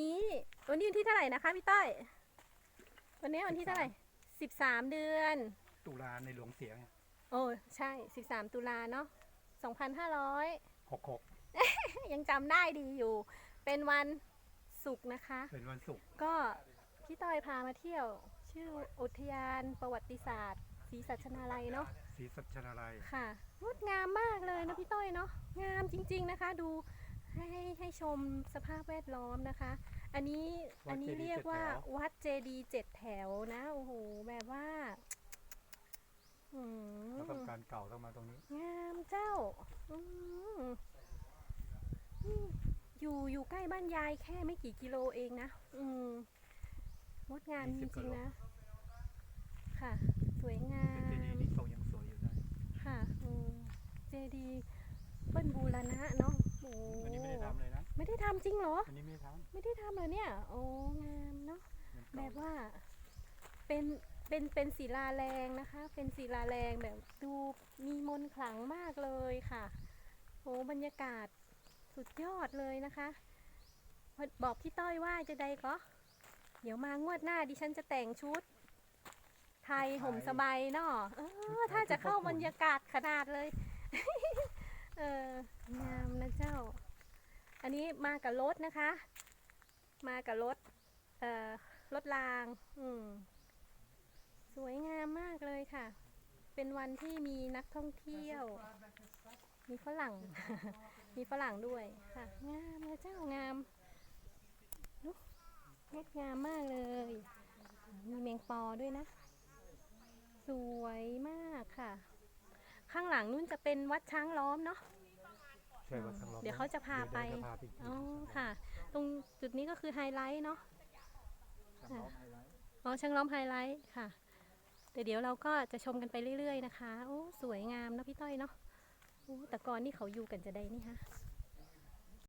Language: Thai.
นี้วันนี้วันที่เท่าไหร่นะคะพี่ต้อยวันนี้วันที่เท่าไหร่สิบสามเดือน ตุลาในหลวงเสียงโอ้ใช่สิบสามตุลาเนาะสองพันห้าร้อยหกหกยังจำได้ดีอยู่ เป็นวันศุกร์นะคะ เป็นวันศุกร์ก็พี่ต้อยพามาเที่ยว ชื่ออุทยานประวัติศาสตร์ศรีสัชนาลัยเนาะศรีสัชนาลัยค่ะงดงามมากเลยนะพี่ต้อยเนาะงามจริง ๆนะคะ ดู ให้ให้ให้ชมสภาพแวดล้อมนะคะ อันนี้อันนี้เรียกว่าวัดเจดีย์เจ็ดแถวนะโอ้โหแบบว่า อืม แล้วทำการเก่าต้องมาตรงนี้ งามเจ้าอืมอืมอยู่อยู่ใกล้บ้านยายแค่ไม่กี่กิโลเองนะ อืมงดงามจริงๆนะ ค่ะ สวยงาเป็นเจดีม ย์ที่ทรงยังสวยอยู่ได้ค่ะอืมเจดีย์เปิ้ลบูรณะเนาะโอ้อันนี้ไม่ ได้ทำเลยนะไม่ได้ทำจริงเหรอ อันนี้ไม่ได้ทไม่ได้ทำเลยเนี่ย โอ้งามเนาะำมันแบเก่าบว่าเป็นเป็นเป็นศิลาแรงนะคะ เป็นศิลาแรงแบบดูมีมนต์ขลังมากเลยค่ะโอ้บรรยากาศสุดยอดเลยนะคะพอบอกพี่ต้อยว่าจะได้ก็ เดี๋ยวมางวดหน้าดิฉันจะแต่งชุด ไทยห่มสบายเนาะเออถ้าจะเข้าบรรยากาศขนาดเลย เอองามนะเจ้า อันนี้มากับรถนะคะ มากับรถเอ่อรถราง อืม สวยงามมากเลยค่ะ เป็นวันที่มีนักท่องเที่ยว มีฝรั่ง มีฝรั่งด้วยค่ะ งามนะเจ้างามงดงามมากเลย มีแมงปอด้วยนะ สวยมากค่ะ ข้างหลังนู่นจะเป็นวัดช้างล้อมเนาะ ใช่ว่าทางรอบเดี๋ยวเขาจะพาไปเดี๋ยวจะพาไปอีกทีอ๋อค่ะ ตรงจุดนี้ก็คือไฮไลท์เนาะทางรอบไฮไลท์อ๋อช่างล้อมไฮไลท์ค่ะแต่เดี๋ยวเราก็จะชมกันไปเรื่อยๆนะคะ โอ้ สวยงามนะพี่ต้อยเนาะโอ้แต่ก่อนนี่เขาอยู่กันจะได้นี่ฮะ